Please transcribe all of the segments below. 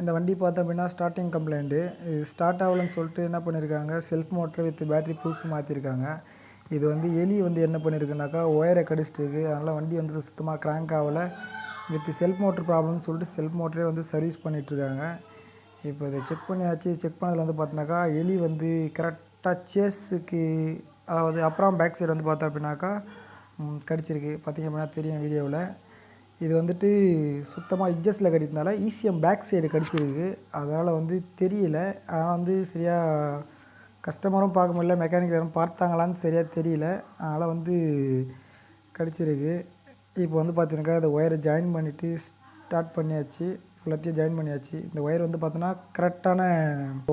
இந்த வண்டி பார்த்தோம் அப்படின்னா ஸ்டார்டிங் கம்ப்ளைண்ட்டு இது ஸ்டார்ட் ஆகலன்னு சொல்லிட்டு என்ன பண்ணியிருக்காங்க? செல்ஃப் மோட்டர் வித் பேட்டரி புதுசு மாற்றிருக்காங்க இது வந்து எலி வந்து என்ன பண்ணியிருக்குனாக்கா ஒயரை கடிச்சிட்டுருக்கு. அதனால் வண்டி வந்து சுத்தமாக கிராங்க் ஆகலை. வித் செல்ஃப் மோட்டர் ப்ராப்ளம்னு சொல்லிட்டு செல்ஃப் மோட்டரே வந்து சர்வீஸ் பண்ணிகிட்ருக்காங்க இப்போ இதை செக் பண்ணியாச்சு. செக் பண்ணதில் வந்து பார்த்தினாக்கா எலி வந்து கரெக்டாக சேஸுக்கு அதாவது அப்புறம் பேக் சைடு வந்து பார்த்தோம் அப்படின்னாக்கா கடிச்சிருக்கு. பார்த்திங்க அப்படின்னா தெரியும் வீடியோவில் இது வந்துட்டு சுத்தமாக இஜஸில் கடித்தனால ஈசிஎம் பேக் சைடு கடிச்சிருக்கு. அதனால் வந்து தெரியல. ஆனால் வந்து சரியாக கஸ்டமரும் பார்க்க முடியல மெக்கானிக் யாரும் பார்த்தாங்களான்னு சரியாக தெரியல. அதனால் வந்து கடிச்சிருக்கு. இப்போ வந்து பார்த்தீங்கன்னாக்கா இந்த ஒயரை ஜாயின் பண்ணிவிட்டு ஸ்டார்ட் பண்ணியாச்சு. ஃபுல்லாத்தையும் ஜாயின் பண்ணியாச்சு. இந்த ஒயர் வந்து பார்த்தோன்னா கரெக்டான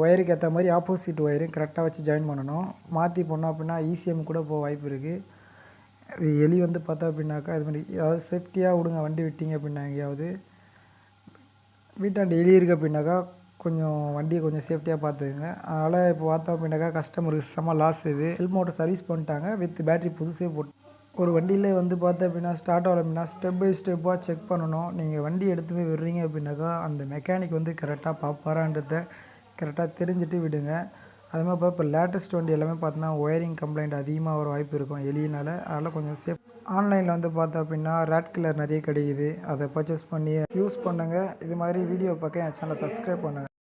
ஒயருக்கு ஏற்ற மாதிரி ஆப்போசிட் ஒயரு கரெக்டாக வச்சு ஜாயின் பண்ணணும். மாற்றி பண்ணோம் அப்படின்னா ஈசிஎம் கூட போக வாய்ப்பு இருக்குது எலி வந்து பார்த்தா அப்படின்னாக்கா இது மாதிரி ஏதாவது சேஃப்டியாக விடுங்க வண்டி விட்டீங்க அப்படின்னா எங்கேயாவது. வீட்டாண்ட எலி இருக்குது அப்படின்னாக்கா கொஞ்சம் வண்டியை கொஞ்சம் சேஃப்டியாக பார்த்துக்குங்க. அதனால் இப்போ பார்த்தோம் அப்படின்னாக்கா கஸ்டமருக்கு செம்ம லாஸ் இது. செல் மோட்டர் சர்வீஸ் பண்ணிட்டாங்க வித் பேட்டரி புதுசே போட்டு. ஒரு வண்டியில் வந்து பார்த்தோம் அப்படின்னா ஸ்டார்ட் ஆகல அப்படின்னா ஸ்டெப் பை ஸ்டெப்பாக செக் பண்ணணும். நீங்கள் வண்டி எடுத்து போய் விடுறீங்க அப்படின்னாக்கா அந்த மெக்கானிக் வந்து கரெக்டாக பார்ப்பாரான்றத கரெக்டாக தெரிஞ்சுட்டு விடுங்க. அது மாதிரி இப்போ லேட்டஸ்ட் வண்டி எல்லாமே பார்த்தோன்னா ஒயரிங் கம்ப்ளைண்ட் அதிகமாக வர வாய்ப்பு இருக்கும். எலியினால் அதெல்லாம் கொஞ்சம் சேஃப் ஆன்லைனில் வந்து பார்த்தோம் அப்படின்னா ரேட் கலர் நிறைய கிடைக்குது. அதை பர்ச்சேஸ் பண்ணி யூஸ் பண்ணுங்கள் இது மாதிரி வீடியோ பார்க்க என் சேனலை சப்ஸ்கிரைப் பண்ணுங்கள்